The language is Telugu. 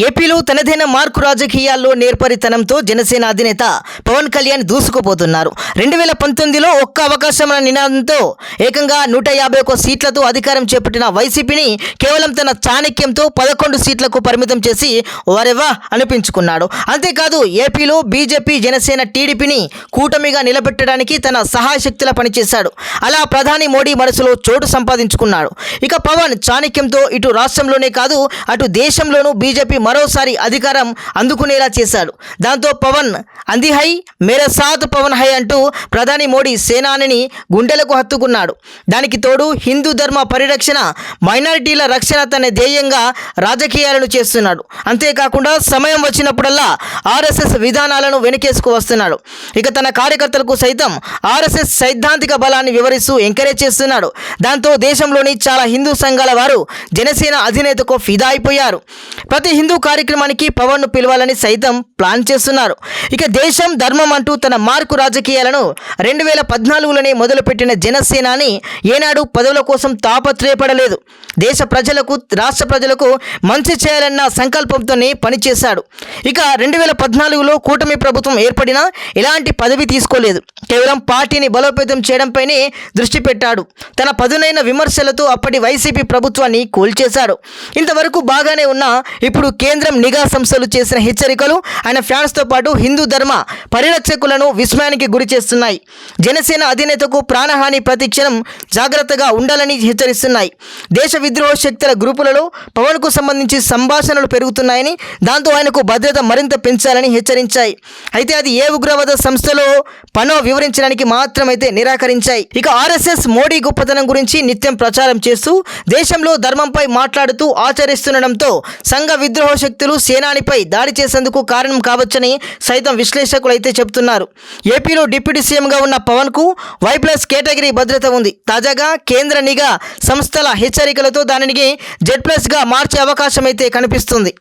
ఏపీలో తనదైన మార్కు రాజకీయాల్లో నేర్పరితనంతో జనసేన అధినేత పవన్ కళ్యాణ్ దూసుకుపోతున్నారు. రెండు వేల పంతొమ్మిదిలో ఒక్క అవకాశం అన్న నినాదంతో ఏకంగా నూట యాభై ఒక్క సీట్లతో అధికారం చేపట్టిన వైసీపీని కేవలం తన చాణక్యంతో పదకొండు సీట్లకు పరిమితం చేసి వరెవా అనిపించుకున్నాడు. అంతేకాదు ఏపీలో బీజేపీ జనసేన టీడీపీని కూటమిగా నిలబెట్టడానికి తన సహాయశక్తుల పనిచేశాడు. అలా ప్రధాని మోడీ మనసులో చోటు సంపాదించుకున్నాడు. ఇక పవన్ చాణక్యంతో ఇటు రాష్ట్రంలోనే కాదు అటు దేశంలోనూ బీజేపీ మరోసారి అధికారం అందుకునేలా చేశాడు. దాంతో పవన్ అంది హై మేర సాత్ పవన్ హై అంటూ ప్రధాని మోడీ సేనానిని గుండెలకు హత్తుకున్నాడు. దానికి తోడు హిందూ ధర్మ పరిరక్షణ మైనారిటీల రక్షణ తన ధ్యేయంగా రాజకీయాలను చేస్తున్నాడు. అంతేకాకుండా సమయం వచ్చినప్పుడల్లా ఆర్ఎస్ఎస్ విధానాలను వెనకేసుకు వస్తున్నాడు. ఇక తన కార్యకర్తలకు సైతం ఆర్ఎస్ఎస్ సైద్ధాంతిక బలాన్ని వివరిస్తూ ఎంకరేజ్ చేస్తున్నాడు. దాంతో దేశంలోని చాలా హిందూ సంఘాల వారు జనసేన అధినేతకు ఫిదా అయిపోయారు. ప్రతి హిందూ కార్యక్రమానికి పవన్ను పిలవాలని సైతం ప్లాన్ చేస్తున్నారు. ఇక దేశం ధర్మం అంటూ తన మార్కు రాజకీయాలను రెండు వేల పద్నాలుగులోనే మొదలుపెట్టిన జనసేనాని ఏనాడు పదవుల కోసం తాపత్రయపడలేదు. దేశ ప్రజలకు రాష్ట్ర ప్రజలకు మంచి చేయాలన్న సంకల్పంతోనే పనిచేశాడు. ఇక రెండు వేల పద్నాలుగులో కూటమి ప్రభుత్వం ఏర్పడినా ఎలాంటి పదవి తీసుకోలేదు. కేవలం పార్టీని బలోపేతం చేయడంపైనే దృష్టి పెట్టాడు. తన పదునైన విమర్శలతో అప్పటి వైసీపీ ప్రభుత్వాన్ని కోల్చేశాడు. ఇంతవరకు బాగానే ఉన్నా ఇప్పుడు కేంద్రం నిఘా సంస్థలు చేసిన హెచ్చరికలు ఆయన ఫ్యాన్స్తో పాటు హిందూ ధర్మ పరిరక్షకులను విస్మయానికి గురి చేస్తున్నాయి. జనసేన అధినేతకు ప్రాణహాని ప్రతిక్షణం జాగ్రత్తగా ఉండాలని హెచ్చరిస్తున్నాయి. దేశ విద్రోహ శక్తుల గ్రూపులలో పవన్కు సంబంధించి సంభాషణలు పెరుగుతున్నాయని దాంతో ఆయనకు భద్రత మరింత పెంచాలని హెచ్చరించాయి. అయితే అది ఏ ఉగ్రవాద సంస్థలో పనో వివరించడానికి మాత్రమైతే నిరాకరించాయి. ఇక ఆర్ఎస్ఎస్ మోడీ గొప్పతనం గురించి నిత్యం ప్రచారం చేస్తూ దేశంలో ధర్మంపై మాట్లాడుతూ ఆచరిస్తుండడంతో సంఘ విద్రోహ శక్తులు సేనానిపై దాడి చేసేందుకు కారణం కావచ్చని సైతం విశ్లేషకులు అయితే చెబుతున్నారు. ఏపీలో డిప్యూటీ సీఎంగా ఉన్న పవన్కు వై ప్లస్ కేటగిరీ భద్రత ఉంది. తాజాగా కేంద్ర నిఘా సంస్థల హెచ్చరికలతో దానిని జెడ్ ప్లస్గా మార్చే అవకాశం అయితే కనిపిస్తుంది.